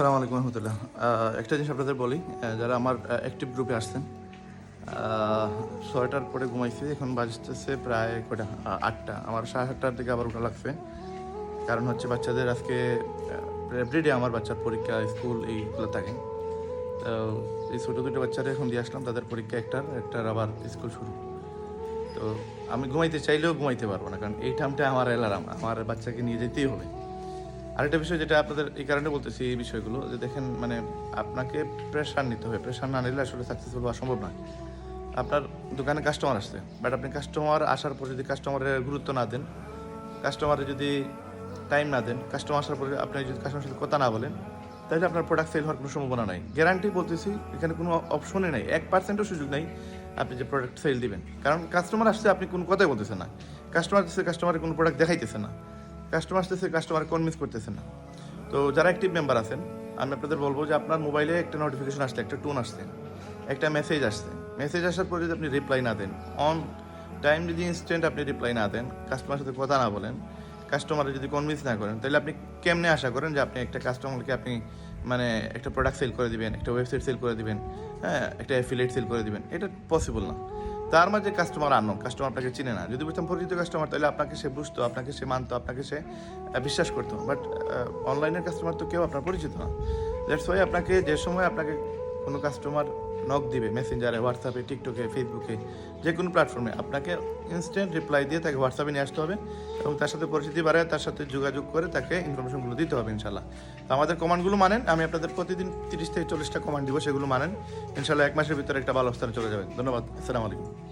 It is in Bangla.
আসসালামু আলাইকুম রহমতুল্লাহ। একটা জিনিস আপনাদের বলি যারা আমার অ্যাক্টিভ গ্রুপে আসছেন ছয়টার পরে ঘুমাইছি, এখন বাজতেছে প্রায় কটা আটটা। আমার সাড়ে আটটার দিকে আবার ওঠা লাগছে। কারণ হচ্ছে বাচ্চাদের আজকে এভরিডে আমার বাচ্চার পরীক্ষা স্কুল এইগুলো থাকে। তো এই ছোটো দুটো বাচ্চারা এখন দিয়ে আসলাম, তাদের পরীক্ষা একটার একটার আবার স্কুল শুরু। তো আমি ঘুমাইতে চাইলেও ঘুমাইতে পারব না, কারণ এই টাইমটা আমার অ্যালার্ম আমার বাচ্চাকে নিয়ে যেতেই হবে। আরেকটা বিষয় যেটা আপনাদের এই কারণে বলতেছি এই বিষয়গুলো, যে দেখেন মানে আপনাকে প্রেশার নিতে হবে। প্রেশার না নিলে আসলে সাকসেসফুল হওয়া সম্ভব নয়। আপনার দোকানে কাস্টমার আসছে বাট আপনি কাস্টমার আসার পর যদি কাস্টমারের গুরুত্ব না দেন কাস্টমারে যদি টাইম না দেন কাস্টমার আসার পরে আপনি যদি কাস্টমার সাথে কথা না বলেন, তাহলে আপনার প্রোডাক্ট সেল হওয়ার কোনো সম্ভাবনা নাই। গ্যারান্টি বলতেছি, এখানে কোনো অপশনই নাই। এক পার্সেন্টও সুযোগ নেই আপনি যে প্রোডাক্ট সেল দিবেন। কারণ কাস্টমার আসছে, আপনি কোনো কথাই বলতেছেন না। কাস্টমার কাস্টমারের কোনো প্রোডাক্ট দেখাইতেছে না। কাস্টমার আসতেছে কাস্টমার কনভিন্স করতেছে না। তো যারা অ্যাক্টিভ মেম্বার আছেন, আমি আপনাদের বলব যে আপনার মোবাইলে একটা নোটিফিকেশন আসছে, একটা টোন আসছে, একটা মেসেজ আসছে। মেসেজ আসার পরে যদি আপনি রিপ্লাই না দেন অন টাইম যদি ইনস্ট্যান্ট আপনি রিপ্লাই না দেন কাস্টমার সাথে কথা না বলেন কাস্টমারে যদি কনভিন্স না করেন, তাহলে আপনি কেমনে আশা করেন যে আপনি একটা কাস্টমারকে আপনি মানে একটা প্রোডাক্ট সেল করে দিবেন, একটা ওয়েবসাইট সেল করে দিবেন হ্যাঁ একটা অ্যাফিলিয়েট সেল করে দিবেন? এটা পসিবল না। তার মাঝে কাস্টমার আনো কাস্টমার আপনাকে চিনে না। যদি বুঝতাম পরিচিত কাস্টমার তাহলে আপনাকে সে বুঝতো, আপনাকে সে মানতো, আপনাকে সে বিশ্বাস করতো। বাট অনলাইনের কাস্টমার তো কেউ আপনার পরিচিত না। দ্যাটস ওয়াই আপনাকে যে সময় আপনাকে কোনো কাস্টমার নক দিবে, মেসেঞ্জারে, হোয়াটসঅ্যাপে, টিকটকে, ফেসবুকে, যে কোনো প্ল্যাটফর্মে। আপনাকে ইনস্ট্যান্ট রিপ্লাই দিয়ে তাকে হোয়াটসঅ্যাপে নিয়ে আসতে হবে এবং তার সাথে পরিচিতি বাড়ায়, তার সাথে যোগাযোগ করে তাকে ইনফরমেশনগুলো দিতে হবে ইনশাল্লাহ তো আমাদের কমান্ডগুলো মানেন, আমি আপনাদের প্রতিদিন তিরিশ থেকে চল্লিশটা কমান্ড দিব, সেগুলো মানেন। ইনশাল্লাহ এক মাসের ভিতরে একটা ভালো অবস্থানে চলে যাবেন ধন্যবাদ, আসসালামু আলাইকুম।